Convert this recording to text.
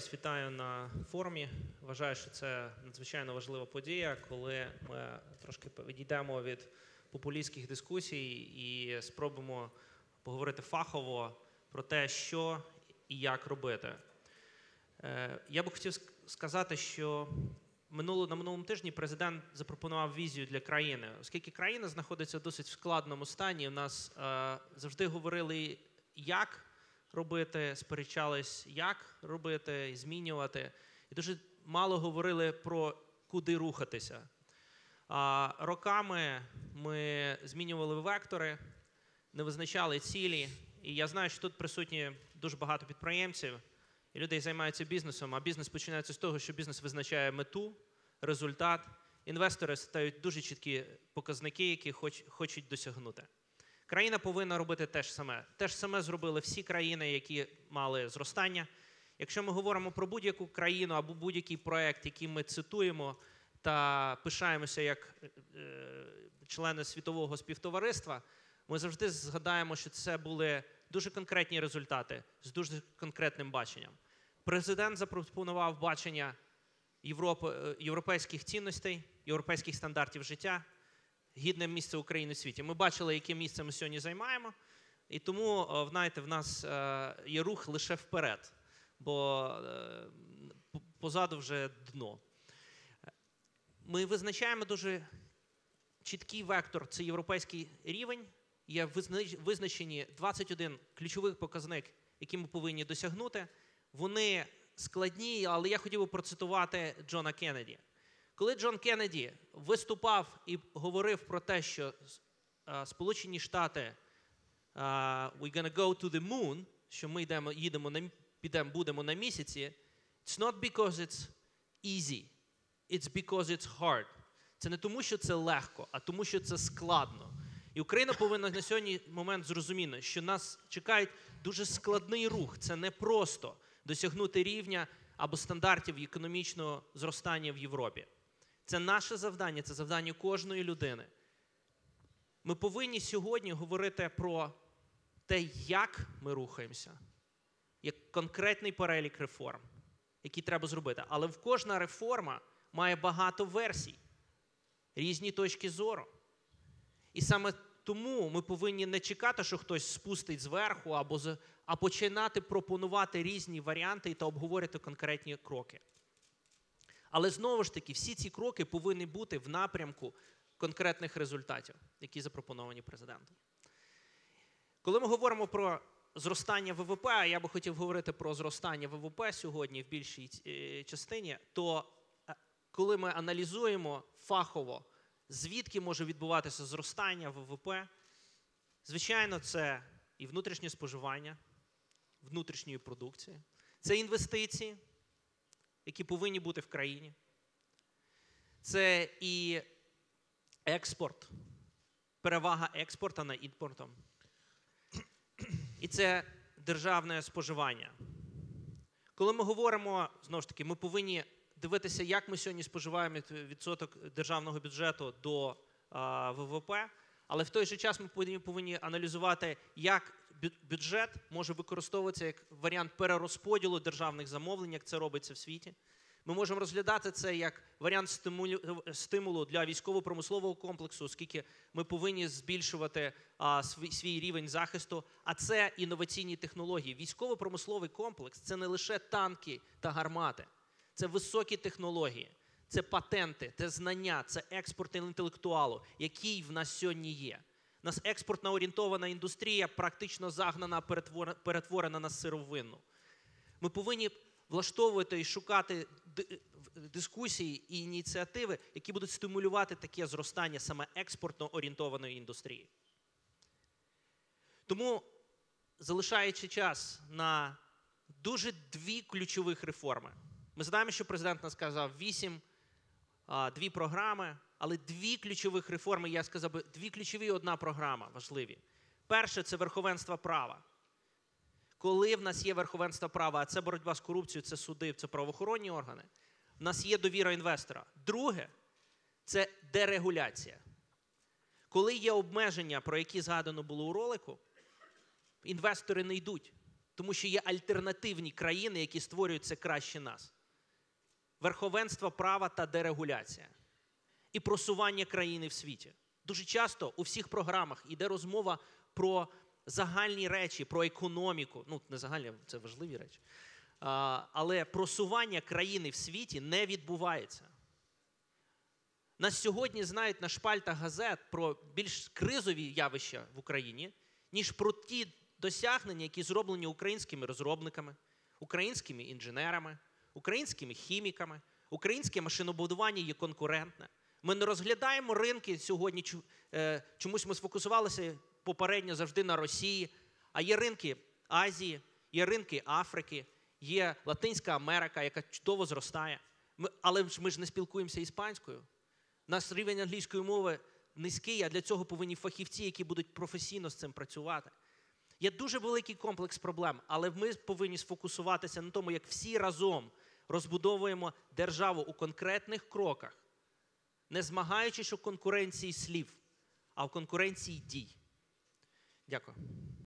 Вас вітаю на форумі. Вважаю, що це надзвичайно важлива подія, коли ми трошки відійдемо від популістських дискусій і спробуємо поговорити фахово про те, що і як робити. Е, я би хотів сказати, що минуло на минулому тижні президент запропонував візію для країни, оскільки країна знаходиться в досить складному стані. У нас е, завжди говорили, як робити, сперечались, як робити, змінювати. І дуже мало говорили про куди рухатися. Роками ми змінювали вектори, не визначали цілі. І я знаю, що тут присутні дуже багато підприємців, і людей займаються бізнесом. А бізнес починається з того, що бізнес визначає мету, результат. Інвестори ставлять дуже чіткі показники, які хоч, хочуть досягнути. Країна повинна робити те ж саме. Те ж саме зробили всі країни, які мали зростання. Якщо ми говоримо про будь-яку країну або будь-який проект, який ми цитуємо та пишаємося як е, члени світового співтовариства, ми завжди згадаємо, що це були дуже конкретні результати з дуже конкретним баченням. Президент запропонував бачення Європи, е, європейських цінностей, європейських стандартів життя гідне місце України в світі. Ми бачили, яке місце ми сьогодні займаємо, і тому, е, знаєте, в нас е, є рух лише вперед, бо е, позаду вже дно. Ми визначаємо дуже чіткий вектор це європейський рівень. Є визначені 21 ключових показник, які ми повинні досягнути. Вони складні, але я хотів би процитувати Джона Кеннеді. Коли Джон Кеннеді виступав і говорив про те, що Сполучені Штати we're gonna go to the moon, що ми йдемо, їдемо на підемо, будемо на місяці, it's not because it's easy, it's because it's hard. Це не тому, що це легко, а тому, що це складно. І Україна повинна на сьогодні момент зрозуміти, що нас чекає дуже складний рух. Це не просто досягнути рівня або стандартів економічного зростання в Європі. Це наше завдання, це завдання кожної людини. Ми повинні сьогодні говорити про те, як ми рухаємося, як конкретний перелік реформ, які треба зробити. Але в кожна реформа має багато версій, різні точки зору. І саме тому ми повинні не чекати, що хтось спустить зверху, або з, а починати пропонувати різні варіанти та обговорити конкретні кроки. Але знову ж таки, всі ці кроки повинні бути в напрямку конкретних результатів, які запропоновані президентом. Коли ми говоримо про зростання ВВП, а я би хотів говорити про зростання ВВП сьогодні в більшій е, частині, то е, коли ми аналізуємо фахово, звідки може відбуватися зростання ВВП, звичайно, це і внутрішнє споживання внутрішньої продукції, це інвестиції які повинні бути в країні. Це і експорт, перевага експорта над імпортом. І це державне споживання. Коли ми говоримо, знову ж таки, ми повинні дивитися, як ми сьогодні споживаємо відсоток державного бюджету до ВВП, але в той же час ми повинні, аналізувати, як бюджет може використовуватися як варіант перерозподілу державних замовлень, як це робиться в світі. Ми можемо розглядати це як варіант стимулу для військово-промислового комплексу, оскільки ми повинні збільшувати а, свій, свій рівень захисту. А це інноваційні технології. Військово-промисловий комплекс це не лише танки та гармати, це високі технології, це патенти, це знання, це експорт інтелектуалу, який в нас сьогодні є. У нас експортно орієнтована індустрія практично загнана, перетворена на сировинну. Ми повинні влаштовувати і шукати дискусії і ініціативи, які будуть стимулювати таке зростання саме експортно орієнтованої індустрії. Тому, залишаючи час на дуже дві ключових реформи, ми знаємо, що президент нас сказав вісім, дві програми. Але дві ключових реформи, я сказав би, дві ключові і одна програма важливі. Перше це верховенство права. Коли в нас є верховенство права, а це боротьба з корупцією, це суди, це правоохоронні органи, в нас є довіра інвестора. Друге це дерегуляція. Коли є обмеження, про які згадано було у ролику, інвестори не йдуть Тому що є альтернативні країни, які створюють це краще нас. Верховенство права та дерегуляція. І просування країни в світі. Дуже часто у всіх програмах йде розмова про загальні речі, про економіку. Ну, не загальні, це важливі речі. Але просування країни в світі не відбувається. Нас сьогодні знають на шпальтах газет про більш кризові явища в Україні, ніж про ті досягнення, які зроблені українськими розробниками, українськими інженерами, українськими хіміками, українське машинобудування є конкурентне. Ми не розглядаємо ринки сьогодні. е, Чомусь ми сфокусувалися попередньо завжди на Росії, а є ринки Азії, є ринки Африки, є Латинська Америка, яка чудово зростає. Ми, але ж ми ж не спілкуємося іспанською. У нас рівень англійської мови низький, а для цього повинні фахівці, які будуть професійно з цим працювати. Є дуже великий комплекс проблем, але ми повинні сфокусуватися на тому, як всі разом розбудовуємо державу у конкретних кроках, не змагаючись у конкуренції слів, а в конкуренції дій. Дякую.